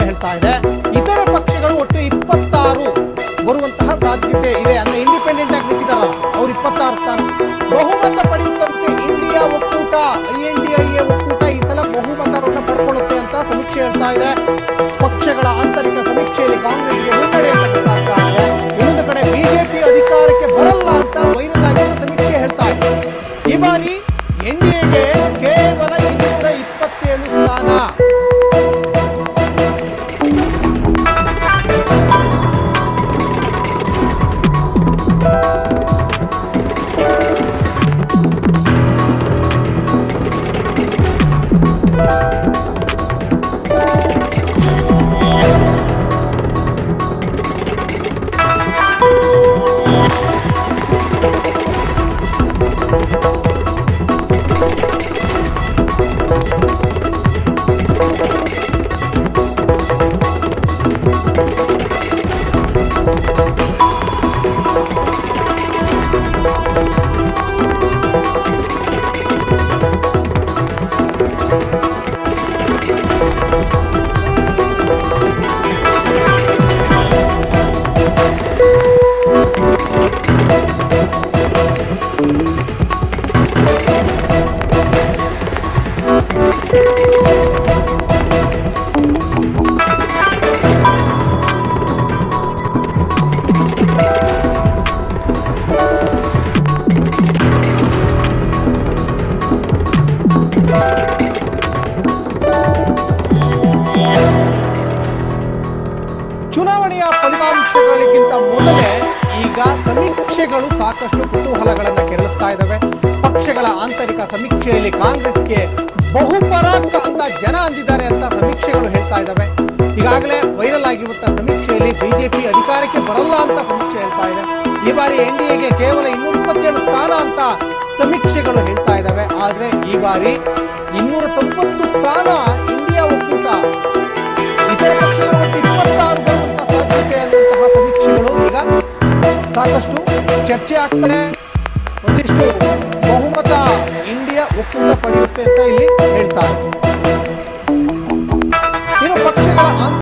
ಆಗ್ತಾ ಇದೆ. ಇತರ ಪಕ್ಷಗಳು ಒಟ್ಟು ಇಪ್ಪತ್ತಾರು ಬರುವಂತಹ ಸಾಧ್ಯತೆ ಇದೆ. ಅಂದ್ರೆ ಇಂಡಿಪೆಂಡೆಂಟ್ ಆಗಿ ನಿಂತಿದ್ದಾರೆ ಅವ್ರು ಇಪ್ಪತ್ತಾರು ಸ್ಥಾನ. ಬಹುಮತ ಪಡೆಯುತ್ತಂತೆ ಇಂಡಿಯಾ ಒಕ್ಕೂಟ I N D I A ಒಕ್ಕೂಟ ಈ ಸಲ ಬಹುಮತವನ್ನು ಪಡ್ಕೊಳ್ಳುತ್ತೆ ಅಂತ ಸಮೀಕ್ಷೆ ಹೇಳ್ತಾ ಇದೆ. ಪಕ್ಷಗಳ ಆಂತರಿಕ ಸಮೀಕ್ಷೆಯಲ್ಲಿ ಕಾಂಗ್ರೆಸ್ಗೆ ಮುನ್ನಡೆ ಇನ್ನೊಂದು ಕಡೆ ಬಿಜೆಪಿ ಅಧಿಕಾರಕ್ಕೆ ಬರಲ್ಲ ಅಂತ ವೈರಲ್ ಆಗಿರುವ ಸಮೀಕ್ಷೆ ಹೇಳ್ತಾ ಇದೆ. ಈ ಬಾರಿ ಎನ್ ಚುನಾವಣೆಯ ಫಲಿತಾಂಶಗಳಿಗಿಂತ ಮೊದಲೇ ಈಗ ಸಮೀಕ್ಷೆಗಳು ಸಾಕಷ್ಟು ಕುತೂಹಲಗಳನ್ನು ಕೆರಳಿಸ್ತಾ ಇದ್ದಾವೆ ಪಕ್ಷಗಳ ಆಂತರಿಕ ಸಮೀಕ್ಷೆಯಲ್ಲಿ ಕಾಂಗ್ರೆಸ್ಗೆ ಬಹುಪರಾಕ್ ಅಂತ ಜನ ಅಂದಿದ್ದಾರೆ ಅಂತ ಸಮೀಕ್ಷೆಗಳು ಹೇಳ್ತಾ ಇದ್ದಾವೆ. ಈಗಾಗಲೇ ವೈರಲ್ ಆಗಿರುವಂತಹ ಸಮೀಕ್ಷೆಯಲ್ಲಿ ಬಿಜೆಪಿ ಅಧಿಕಾರಕ್ಕೆ ಬರಲ್ಲ ಅಂತ ಸಮೀಕ್ಷೆ ಹೇಳ್ತಾ ಇದೆ. ಈ ಬಾರಿ ಎನ್ ಡಿ ಕೇವಲ ಇನ್ನೂರ ಇಪ್ಪತ್ತೇಳು ಸ್ಥಾನ ಅಂತ ಸಮೀಕ್ಷೆಗಳು ಹೇಳ್ತಾ ಇದ್ದಾವೆ. ಆದ್ರೆ ಈ ಬಾರಿ ಇನ್ನೂರ ತೊಂಬತ್ತು ಸ್ಥಾನ ಇಂಡಿಯಾ ಒಕ್ಕೂಟ. ಇತರ ಸಮೀಕ್ಷೆಗಳು ಈಗ ಸಾಕಷ್ಟು ಚರ್ಚೆ ಆಗ್ತದೆ. ಒಂದಿಷ್ಟು ಬಹುಮತ ಇಂಡಿಯಾ ಒಕ್ಕೂಟ ಪಡೆಯುತ್ತೆ ಅಂತ ಇಲ್ಲಿ ಹೇಳ್ತಾರೆ. ಪಕ್ಷಗಳ